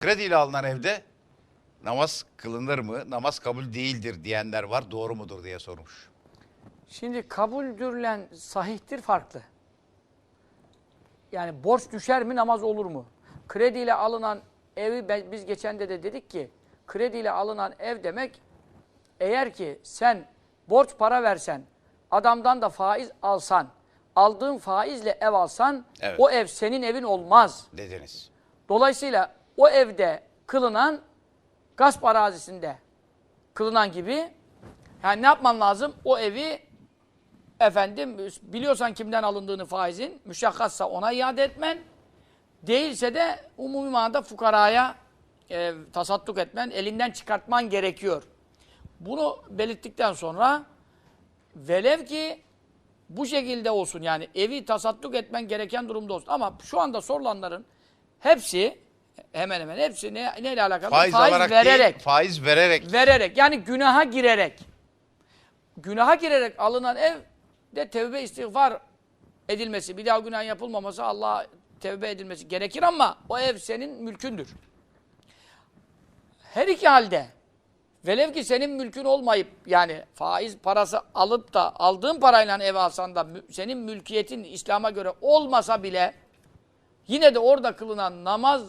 Krediyle alınan evde namaz kılınır mı, namaz kabul değildir diyenler var. Doğru mudur diye sormuş. Şimdi kabuldürlen sahihtir farklı. Yani borç düşer mi namaz olur mu? Krediyle alınan evi ben- biz geçen de de dedik ki krediyle alınan ev demek eğer ki sen borç para versen adamdan da faiz alsan aldığın faizle ev alsan Evet. o ev senin evin olmaz. Dediniz. Dolayısıyla o evde kılınan gasp arazisinde kılınan gibi yani ne yapman lazım? O evi efendim biliyorsan kimden alındığını faizin müşakkatsa ona iade etmen değilse de umumi manada fukaraya e, tasadduk etmen, elinden çıkartman gerekiyor. Bunu belirttikten sonra velev ki bu şekilde olsun yani evi tasadduk etmen gereken durumda olsun. Ama şu anda sorulanların hepsi hemen hemen hepsi ne, neyle alakalı? Faiz, alarak vererek. değil, faiz vererek. Vererek yani günaha girerek. Günaha girerek alınan ev de tevbe istiğfar edilmesi, bir daha günah yapılmaması Allah'a tevbe edilmesi gerekir ama o ev senin mülkündür. Her iki halde velev ki senin mülkün olmayıp yani faiz parası alıp da aldığın parayla ev alsan da senin mülkiyetin İslam'a göre olmasa bile yine de orada kılınan namaz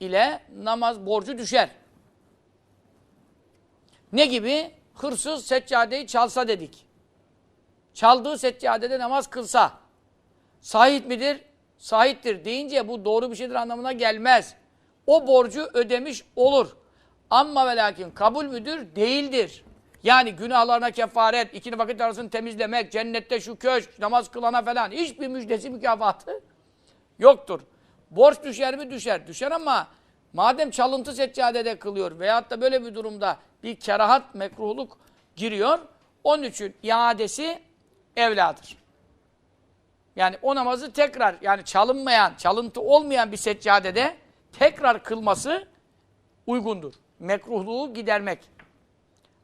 ile namaz borcu düşer. Ne gibi? Hırsız seccadeyi çalsa dedik. Çaldığı seccadede namaz kılsa. Sahit midir? Sahittir deyince bu doğru bir şeydir anlamına gelmez. O borcu ödemiş olur. Ama ve lakin kabul müdür? Değildir. Yani günahlarına kefaret, ikili vakit arasını temizlemek, cennette şu köşk, namaz kılana falan hiçbir müjdesi mükafatı yoktur. Borç düşer mi? Düşer. Düşer ama madem çalıntı seccadede kılıyor veyahut da böyle bir durumda bir kerahat, mekruhluk giriyor, onun için iadesi evladır. Yani o namazı tekrar yani çalınmayan, çalıntı olmayan bir seccadede tekrar kılması uygundur. Mekruhluğu gidermek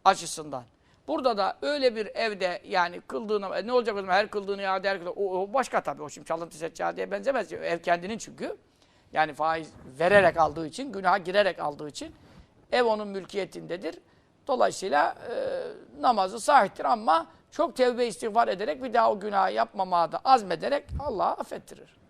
açısından. Burada da öyle bir evde yani kıldığını, e, ne olacak o zaman her kıldığını iade her kıldığını, o, o başka tabii. O şimdi çalıntı seccadeye benzemez. Ev kendinin çünkü. Yani faiz vererek aldığı için, günaha girerek aldığı için ev onun mülkiyetindedir. Dolayısıyla e, namazı sahiptir ama çok tevbe istiğfar ederek bir daha o günahı yapmamaya da azmederek Allah'a affettirir.